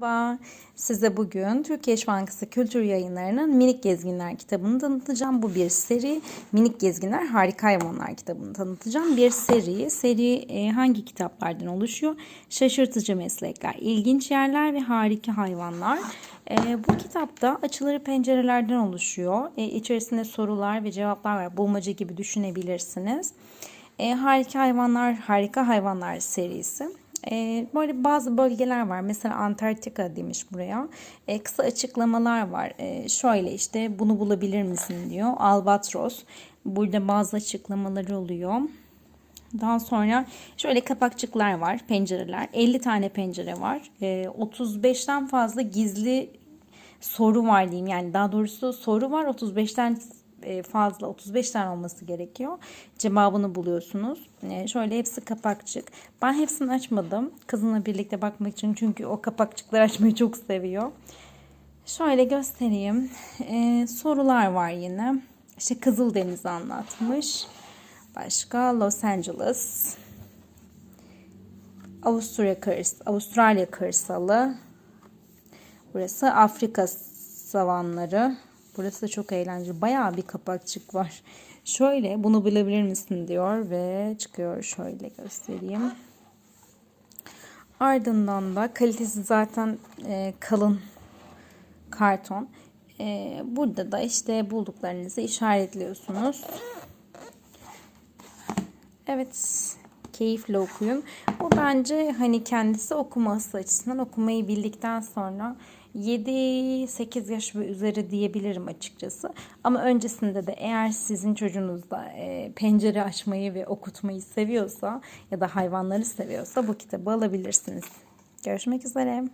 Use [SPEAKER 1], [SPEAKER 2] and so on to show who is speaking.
[SPEAKER 1] Merhaba, size bugün Türkiye İş Bankası Kültür Yayınları'nın Minik Gezginler kitabını tanıtacağım. Bu bir seri. Minik Gezginler Harika Hayvanlar kitabını tanıtacağım. Bir seri. Seri e, hangi kitaplardan oluşuyor? Şaşırtıcı meslekler, ilginç yerler ve harika hayvanlar. E, bu kitapta açıları pencerelerden oluşuyor. E, içerisinde sorular ve cevaplar var. Bulmaca gibi düşünebilirsiniz. E, harika Hayvanlar, Harika Hayvanlar serisi. E, böyle bazı bölgeler var. Mesela Antarktika demiş buraya. E, kısa açıklamalar var. E, şöyle işte bunu bulabilir misin diyor. Albatros. Burada bazı açıklamaları oluyor. Daha sonra şöyle kapakçıklar var, pencereler. 50 tane pencere var. E, 35'ten fazla gizli soru var diyeyim. Yani daha doğrusu soru var 35'ten e, fazla 35 tane olması gerekiyor. Cevabını buluyorsunuz. E, şöyle hepsi kapakçık. Ben hepsini açmadım. Kızımla birlikte bakmak için çünkü o kapakçıkları açmayı çok seviyor. Şöyle göstereyim. E, sorular var yine. İşte Kızıldeniz'i anlatmış. Başka Los Angeles. Avusturya kırs Avustralya kırsalı. Burası Afrika savanları. Burası da çok eğlenceli. Bayağı bir kapakçık var. Şöyle bunu bilebilir misin diyor ve çıkıyor. Şöyle göstereyim. Ardından da kalitesi zaten e, kalın karton. E, burada da işte bulduklarınızı işaretliyorsunuz. Evet keyifle okuyun. Bu bence hani kendisi okuması açısından okumayı bildikten sonra 7-8 yaş ve üzeri diyebilirim açıkçası. Ama öncesinde de eğer sizin çocuğunuz da e, pencere açmayı ve okutmayı seviyorsa ya da hayvanları seviyorsa bu kitabı alabilirsiniz. Görüşmek üzere.